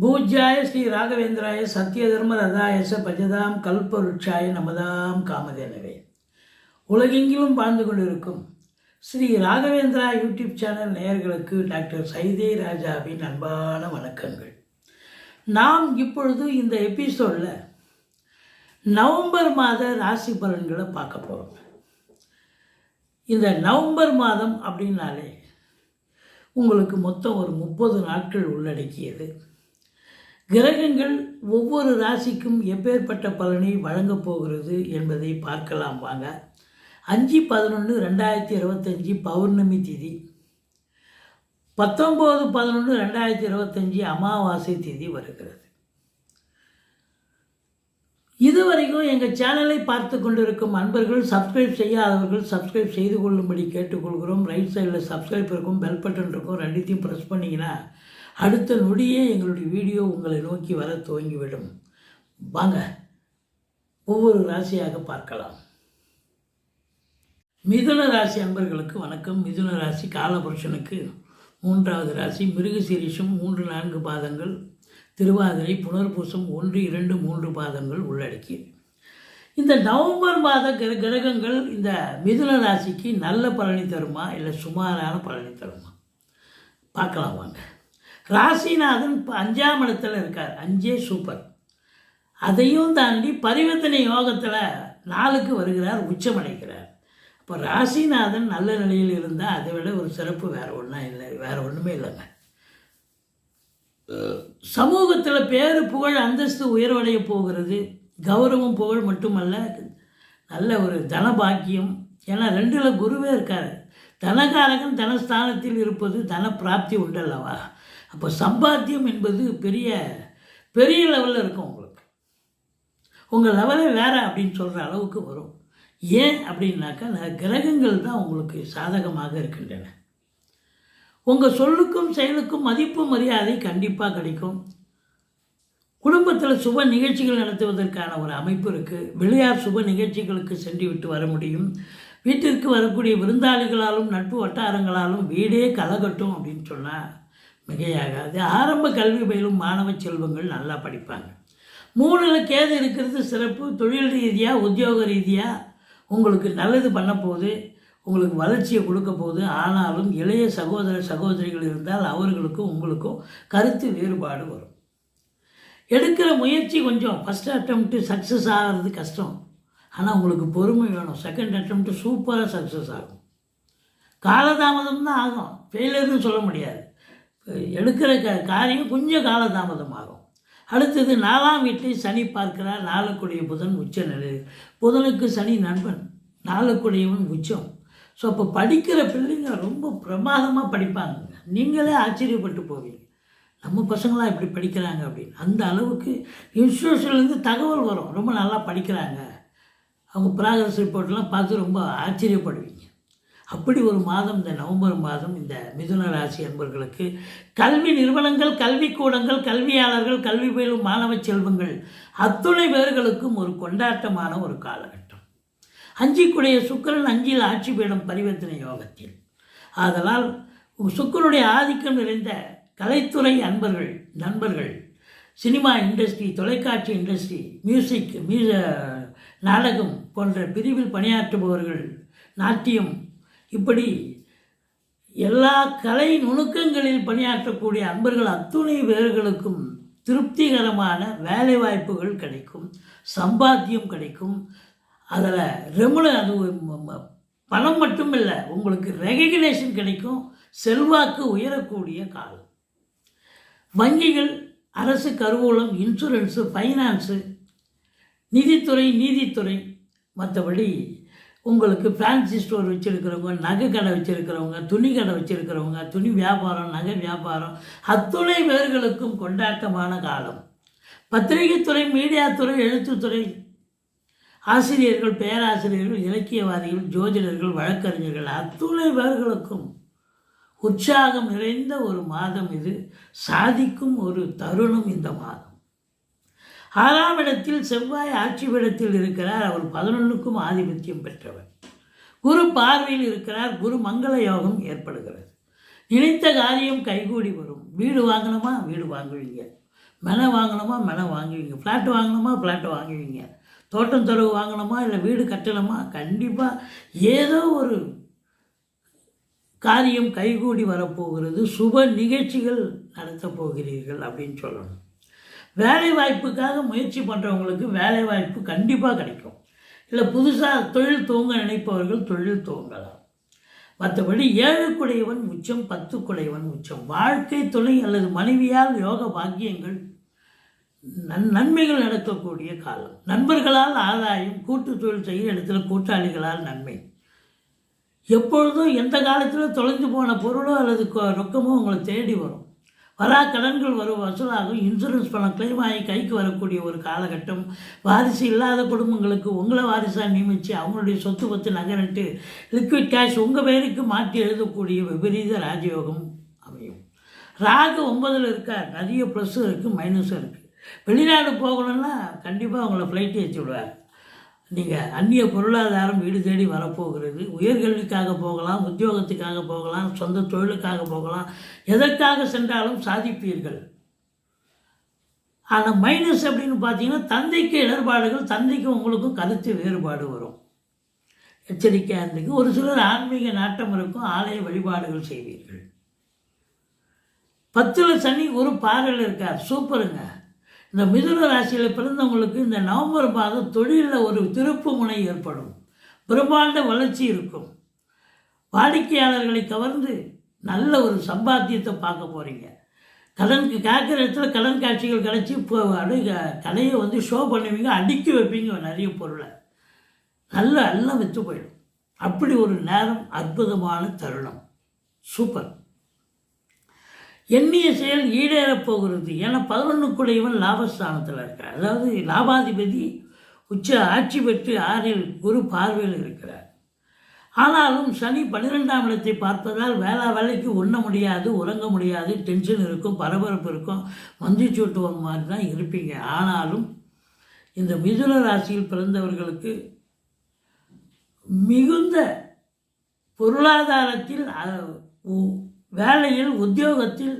பூஜ்யாய ஸ்ரீ ராகவேந்திராய சத்திய தர்ம ரதாயச பஜதாம் கல்பருட்சாய நமதாம் காமதேனவே. உலகெங்கிலும் வாழ்ந்து கொண்டிருக்கும் ஸ்ரீ ராகவேந்திரா யூடியூப் சேனல் நேயர்களுக்கு டாக்டர் சைதே ராஜாவின் அன்பான வணக்கங்கள். நாம் இப்பொழுது இந்த எபிசோடில் நவம்பர் மாத ராசி பலன்களை பார்க்க போகிறோம் இந்த நவம்பர் மாதம் அப்படின்னாலே உங்களுக்கு மொத்தம் ஒரு முப்பது நாட்கள் உள்ளடக்கியது. கிரகங்கள் ஒவ்வொரு ராசிக்கும் எப்பேற்பட்ட பலனை வழங்கப் போகிறது என்பதை பார்க்கலாம் வாங்க. அஞ்சு பதினொன்று ரெண்டாயிரத்தி இருபத்தஞ்சி பௌர்ணமி திதி. பத்தொம்போது பதினொன்று ரெண்டாயிரத்தி இருபத்தஞ்சி அமாவாசை திதி வருகிறது. இதுவரைக்கும் எங்கள் சேனலை பார்த்து கொண்டிருக்கும் அன்பர்கள் சப்ஸ்கிரைப் செய்யாதவர்கள் சப்ஸ்கிரைப் செய்து கொள்ளும்படி கேட்டுக்கொள்கிறோம். ரைட் சைடில் சப்ஸ்கிரைப் இருக்கும் பெல் பட்டன் இருக்கும். ரெண்டுத்தையும் ப்ரெஸ் பண்ணிங்கன்னா அடுத்த நொடியே எங்களுடைய வீடியோ உங்களை நோக்கி வர துவங்கிவிடும். வாங்க ஒவ்வொரு ராசியாக பார்க்கலாம். மிதுன ராசி அன்பர்களுக்கு வணக்கம். மிதுன ராசி காலபுருஷனுக்கு மூன்றாவது ராசி மிருகசீரிஷம் மூன்று நான்கு பாதங்கள் திருவாதிரை புனர்பூசம் ஒன்று இரண்டு மூன்று பாதங்கள் உள்ளடக்கியது இந்த நவம்பர் மாத கிர கிரகங்கள் இந்த மிதுன ராசிக்கு நல்ல பலனை தருமா? இல்லை சுமாரான பலனை தருமா? பார்க்கலாம் வாங்க. ராசிநாதன் இப்போ அஞ்சாம் இடத்துல இருக்கார். அஞ்சே சூப்பர் அதையும் தாண்டி பரிவர்த்தனை யோகத்தில் நாளுக்கு வருகிறார் உச்சமடைகிறார். இப்போ ராசிநாதன் நல்ல நிலையில் இருந்தால் அதை விட ஒரு சிறப்பு வேறு ஒன்றும் இல்லை வேறு ஒன்றுமே இல்லைங்க. சமூகத்தில் பேரு புகழ் அந்தஸ்து உயர்வடைய போகிறது. கௌரவம் புகழ் மட்டுமல்ல நல்ல ஒரு தனபாக்கியம். ஏன்னா ரெண்டில் குருவே இருக்கார். தனகாரகன் தனஸ்தானத்தில் இருப்பது தன பிராப்தி உண்டல்லவா? அப்போ சம்பாத்தியம் என்பது பெரிய பெரிய லெவலில் இருக்கும் உங்களுக்கு. உங்கள் லெவலே வேறு அப்படின்னு சொல்கிற அளவுக்கு வரும். ஏன் அப்படின்னாக்கா கிரகங்கள் தான் உங்களுக்கு சாதகமாக இருக்கின்றன. உங்கள் சொல்லுக்கும் செயலுக்கும் மதிப்பு மரியாதை கண்டிப்பாக கிடைக்கும். குடும்பத்தில் சுப நிகழ்ச்சிகள் நடத்துவதற்கான ஒரு அமைப்பு இருக்குது விளையாட் சுப நிகழ்ச்சிகளுக்கு சென்று விட்டு வர முடியும். வீட்டிற்கு வரக்கூடிய விருந்தாளிகளாலும் நட்பு வட்டாரங்களாலும் வீடே கலகட்டும் அப்படின்னு சொன்னால் மிகையாகாது ஆரம்ப கல்வி பயிலும் மாணவ செல்வங்கள் நல்லா படிப்பாங்க. மூணில் கேது இருக்கிறது சிறப்பு. தொழில் ரீதியாக உத்தியோக ரீதியாக உங்களுக்கு நல்லது பண்ண போகுது உங்களுக்கு வளர்ச்சியை கொடுக்க போகுது. ஆனாலும் இளைய சகோதர சகோதரிகள் இருந்தால் அவர்களுக்கும் உங்களுக்கும் கருத்து வேறுபாடு வரும். எடுக்கிற முயற்சி கொஞ்சம். ஃபஸ்ட் அட்டம்ப்ட்டு சக்ஸஸ் ஆகிறது கஷ்டம். ஆனால் உங்களுக்கு பொறுமை வேணும். செகண்ட் அட்டம்ப்ட்டு சூப்பராக சக்ஸஸ் ஆகும். காலதாமதம் தான் ஆகும். ஃபெயிலியர்னு சொல்ல முடியாது. எடுக்கிற க காரியம் கொஞ்சம் காலதாமதமாகும். அடுத்தது நாலாம் வீட்டை சனி பார்க்கிறார். நாளுக்குடைய புதன் உச்ச நிலை. புதனுக்கு சனி நண்பன். நாளுக்குடையவன் உச்சம். ஸோ அப்போ படிக்கிற பிள்ளைங்க ரொம்ப பிரமாதமாக படிப்பாங்க. நீங்களே ஆச்சரியப்பட்டு போவீங்க. நம்ம பசங்களாம் இப்படி படிக்கிறாங்க அப்படின்னு. அந்த அளவுக்கு இன்ஸ்டியூஷன்லேருந்து தகவல் வரும். ரொம்ப நல்லா படிக்கிறாங்க. அவங்க ப்ராக்ரஸ் ரிப்போர்ட்லாம் பார்த்து ரொம்ப ஆச்சரியப்படுவீங்க. அப்படி ஒரு மாதம் இந்த நவம்பர் மாதம் இந்த மிதுன ராசி அன்பர்களுக்கு கல்வி நிறுவனங்கள் கல்விக்கூடங்கள் கல்வியாளர்கள் கல்வி பயிலும் மாணவ செல்வங்கள் அத்துணை பேர்களுக்கும் ஒரு கொண்டாட்டமான ஒரு காலகட்டம். அஞ்சிக்குடைய சுக்கரன் அஞ்சில் ஆட்சி பீடம் பரிவர்த்தனை யோகத்தில். ஆதலால் சுக்கரனுடைய ஆதிக்கம் நிறைந்த கலைத்துறை அன்பர்கள் நண்பர்கள் சினிமா இண்டஸ்ட்ரி தொலைக்காட்சி இண்டஸ்ட்ரி மியூசிக் மியூ நாடகம் போன்ற பிரிவில் பணியாற்றுபவர்கள் நாட்டியம் இப்படி எல்லா கலை நுணுக்கங்களில் பணியாற்றக்கூடிய அன்பர்கள் அத்துணை பேர்களுக்கும் திருப்திகரமான வேலை வாய்ப்புகள் கிடைக்கும் சம்பாத்தியம் கிடைக்கும். அதில் ரெமுல அது பணம் மட்டும் இல்லை உங்களுக்கு ரெகக்னேஷன் கிடைக்கும் செல்வாக்கு உயரக்கூடிய காலம். வங்கிகள் அரசு கருவூலம் இன்சூரன்ஸு ஃபைனான்ஸு நிதித்துறை நீதித்துறை மற்றபடி உங்களுக்கு ஃபேன்சி ஸ்டோர் வச்சுருக்கிறவங்க நகை கடை வச்சுருக்கிறவங்க துணி கடை வச்சுருக்கிறவங்க துணி வியாபாரம் நகை வியாபாரம் அத்துணை பேர்களுக்கும் கொண்டாட்டமான காலம். பத்திரிகைத்துறை மீடியாத்துறை எழுத்துத்துறை ஆசிரியர்கள் பேராசிரியர்கள் இலக்கியவாதிகள் ஜோதிடர்கள் வழக்கறிஞர்கள் அத்துணை பேர்களுக்கும் உற்சாகம் நிறைந்த ஒரு மாதம் இது. சாதிக்கும் ஒரு தருணம் இந்த மாதம். ஆறாம் இடத்தில் செவ்வாய் ஆட்சிபிடத்தில் இருக்கிறார். அவர் பதினொன்றுக்கும் ஆதிபத்தியம் பெற்றவர். குரு பார்வையில் இருக்கிறார். குரு மங்கள யோகம் ஏற்படுகிறது. நினைத்த காரியம் கைகூடி வரும். வீடு வாங்கணுமா? வீடு வாங்குவீங்க. மெனை வாங்கணுமா? மெனை வாங்குவீங்க. ஃப்ளாட் வாங்கணுமா? ஃப்ளாட் வாங்குவீங்க. தோட்டம் தொரவு வாங்கணுமா? இல்லை வீடு கட்டணுமா? கண்டிப்பாக ஏதோ ஒரு காரியம் கைகூடி வரப்போகிறது. சுப நிகழ்ச்சிகள் நடத்தப் போகிறீர்கள் அப்படின்னு சொல்லணும். வேலை வாய்ப்புக்காக முயற்சி பண்ணுறவங்களுக்கு வேலை வாய்ப்பு கண்டிப்பாக கிடைக்கும். இல்லை புதுசாக தொழில் துவங்க நினைப்பவர்கள் தொழில் துவங்கலாம். மற்றபடி ஏழு குடையவன் உச்சம் பத்துக்குடையவன் உச்சம். வாழ்க்கை துணை அல்லது மனைவியால் யோக பாக்கியங்கள் நன் நன்மைகள் நடக்கக்கூடிய காலம். நண்பர்களால் ஆதாயம் கூட்டு தொழில் செய்ய இடத்துல கூட்டாளிகளால் நன்மை. எப்பொழுதும் எந்த காலத்தில் தொலைஞ்சு போன பொருளோ அல்லது ரொக்கமோ உங்களை தேடி வரும். வரா கடன்கள் வரும் வசூலாகும். இன்சூரன்ஸ் பணம் கிளைம் ஆகி கைக்கு வரக்கூடிய ஒரு காலகட்டம். வாரிசு இல்லாத குடும்பங்களுக்கு உங்களை வாரிசாக நியமித்து அவங்களுடைய சொத்து பத்து நகரட்டு லிக்விட் கேஷ் உங்கள் பேருக்கு மாற்றி எழுதக்கூடிய விபரீத ராஜயோகம் அமையும். ராகு ஒன்பதில் இருக்கார். நிறைய ப்ளஸ்ஸும் இருக்குது மைனஸும் இருக்குது வெளிநாடு போகணும்னா கண்டிப்பாக உங்களை ஃப்ளைட் ஏற்றி விடுவார். நீங்கள் அந்நிய பொருளாதாரம் வீடு தேடி வரப்போகிறது. உயர்கல்விக்காக போகலாம் உத்தியோகத்துக்காக போகலாம் சொந்த தொழிலுக்காக போகலாம். எதற்காக சென்றாலும் சாதிப்பீர்கள். ஆனால் மைனஸ் அப்படின்னு பார்த்தீங்கன்னா தந்தைக்கு இடர்பாடுகள் தந்தைக்கும் உங்களுக்கும் கருத்து வேறுபாடு வரும். எச்சரிக்கையாக இருந்துக்கு ஒரு சிலர் ஆன்மீக நாட்டம் இருக்கும் ஆலய வழிபாடுகள் செய்வீர்கள். பத்தில் சனி ஒரு பாறையில் இருக்கார். சூப்பருங்க. இந்த மிதுன ராசியில் பிறந்தவங்களுக்கு இந்த நவம்பர் மாதம் தொழிலில் ஒரு திருப்பு முனை ஏற்படும். பிரம்மாண்ட வளர்ச்சி இருக்கும். வாடிக்கையாளர்களை கவர்ந்து நல்ல ஒரு சம்பாத்தியத்தை பார்க்க போகிறீங்க கடனுக்கு கேட்குற இடத்துல கடன் காட்சிகள் கிடச்சி இப்போ கடையை வந்து ஷோ பண்ணுவீங்க அடுக்கி வைப்பீங்க நிறைய பொருளை. நல்ல எல்லாம் விற்று போயிடும். அப்படி ஒரு நேரம் அற்புதமான தருணம். சூப்பர். எண்ணிய செயல் ஈடேறப் போகிறது. ஏன்னா பதினொன்றுக்குடையவன் லாபஸ்தானத்தில் இருக்கார் அதாவது லாபாதிபதி உச்ச ஆட்சி பெற்று ஆறில் குரு பார்வையில் இருக்கிறார். ஆனாலும் சனி பன்னிரெண்டாம் இடத்தை பார்ப்பதால் வேளா வேலைக்கு உண்ண முடியாது உறங்க முடியாது டென்ஷன் இருக்கும் பரபரப்பு இருக்கும் மந்தி சூட்டுவன் மாதிரி தான் இருப்பீங்க. ஆனாலும் இந்த மிதுன ராசியில் பிறந்தவர்களுக்கு மிகுந்த பொருளாதாரத்தில் வேலையில் உத்தியோகத்தில்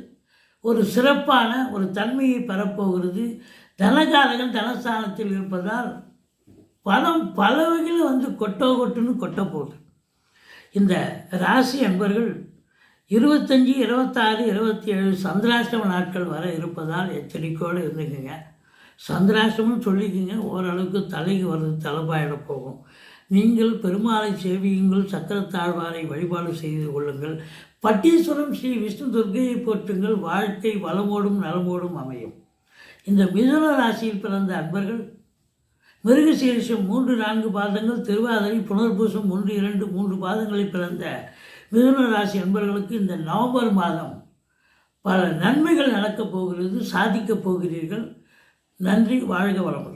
ஒரு சிறப்பான ஒரு தன்மையை பெறப்போகிறது. தனகாரகன் தனஸ்தானத்தில் இருப்பதால் பணம் பல வகையில் வந்து கொட்டோ கொட்டுன்னு கொட்ட போகுது. இந்த ராசி அன்பர்கள் இருபத்தஞ்சி இருபத்தாறு இருபத்தி ஏழு சந்திராஷ்டம நாட்கள் வர இருப்பதால் எச்சரிக்கையோடு இருந்துக்குங்க. சந்திராஷ்டமம் சொல்லிக்கோங்க. ஓரளவுக்கு தலைக்கு வருது தலைப்பாயிட போகும். நீங்கள் பெருமாளை சேவியுங்கள் சக்கரத்தாழ்வாரை வழிபாடு செய்து கொள்ளுங்கள். பட்டீஸ்வரம் ஸ்ரீ விஷ்ணு துர்க்கையை போற்றுங்கள். வாழ்க்கை வளமோடும் நலமோடும் அமையும். இந்த மிதுன ராசியில் பிறந்த அன்பர்கள் மிருகசீரிஷம் மூன்று நான்கு பாதங்கள் திருவாதிரை புனர்பூசம் ஒன்று இரண்டு மூன்று பாதங்களில் பிறந்த மிதுன ராசி அன்பர்களுக்கு இந்த நவம்பர் மாதம் பல நன்மைகள் நடக்கப் போகிறது சாதிக்கப் போகிறீர்கள். நன்றி வாழ்க வளமுடன்.